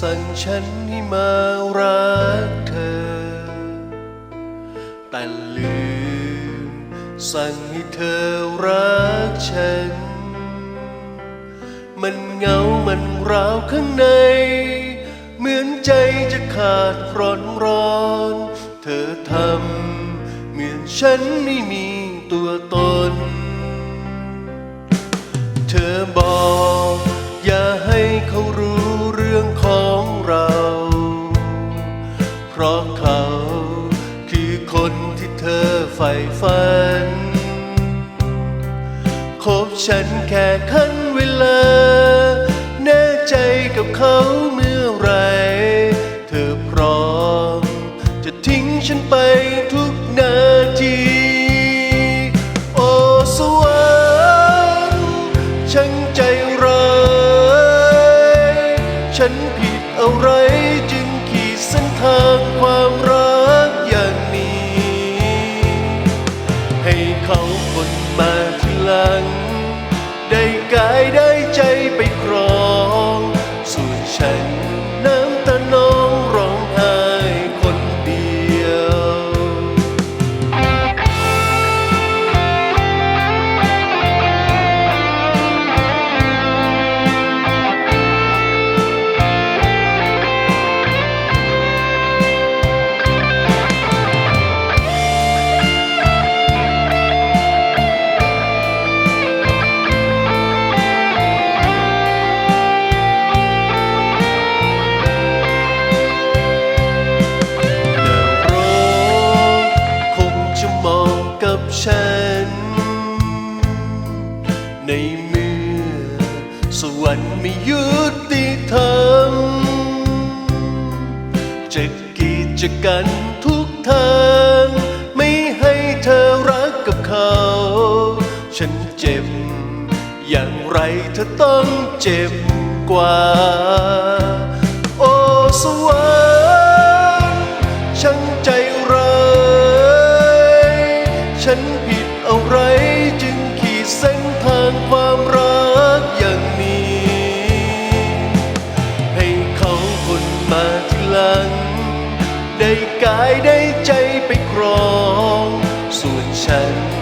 สั่งฉันให้มารักเธอ แต่ลืมสั่งให้เธอรักฉัน มันเหงามันร้าวข้างใน เหมือนใจจะขาดร้อนร้อน เธอทำเหมือนฉันไม่มีตัวตน ฝัน คบฉันแค่ขั้นเวลา แน่ใจกับเขาเมื่อไร เธอพร้อม จะทิ้งฉันไปทุกนาที เขาคนมาทีหลัง ได้กายได้ใจไปครอง ส่วนฉัน กับฉัน ในเมื่อสวรรค์ไม่ยุติธรรมจะกีดจะกันทุกทางไม่ให้เธอรักกับเขา ฉันเจ็บ อย่างไรเธอต้องเจ็บกว่า โอ้สวรรค์ ฉันผิดอะไรจึงขีดเส้นทางความรักอย่างนี้ ให้เขาคนมาทีหลัง ได้กายได้ใจไปครอง ส่วนฉัน